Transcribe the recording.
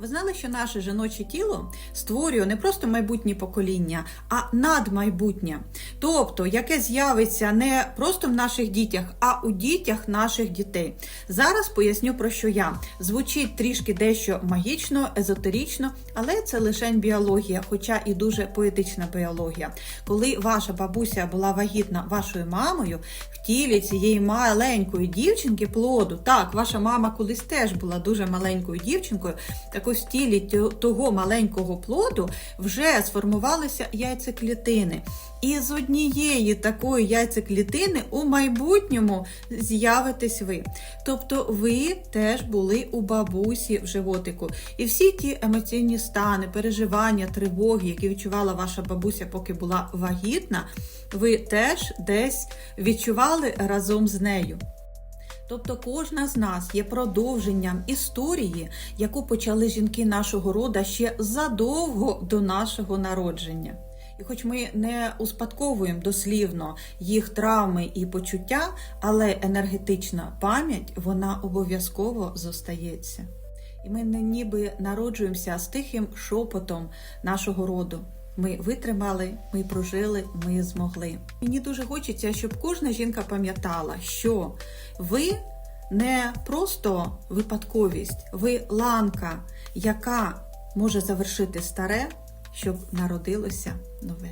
Ви знали, що наше жіноче тіло створює не просто майбутнє покоління, а надмайбутнє. Тобто, яке з'явиться не просто в наших дітях, а у дітях наших дітей. Зараз поясню про що я. Звучить трішки дещо магічно, езотерично, але це лише біологія, хоча і дуже поетична біологія. Коли ваша бабуся була вагітна вашою мамою, в тілі цієї маленької дівчинки плоду, так, ваша мама колись теж була дуже маленькою дівчинкою, так в того маленького плоду вже сформувалися яйцеклітини. І з однієї такої яйцеклітини у майбутньому з'явитесь ви. Тобто ви теж були у бабусі в животику. І всі ті емоційні стани, переживання, тривоги, які відчувала ваша бабуся, поки була вагітна, ви теж десь відчували разом з нею. Тобто кожна з нас є продовженням історії, яку почали жінки нашого рода ще задовго до нашого народження. І хоч ми не успадковуємо дослівно їх травми і почуття, але енергетична пам'ять вона обов'язково зостається. І ми не ніби народжуємося з тихим шепотом нашого роду. Ми витримали, ми прожили, ми змогли. Мені дуже хочеться, щоб кожна жінка пам'ятала, що ви не просто випадковість, ви ланка, яка може завершити старе, щоб народилося нове.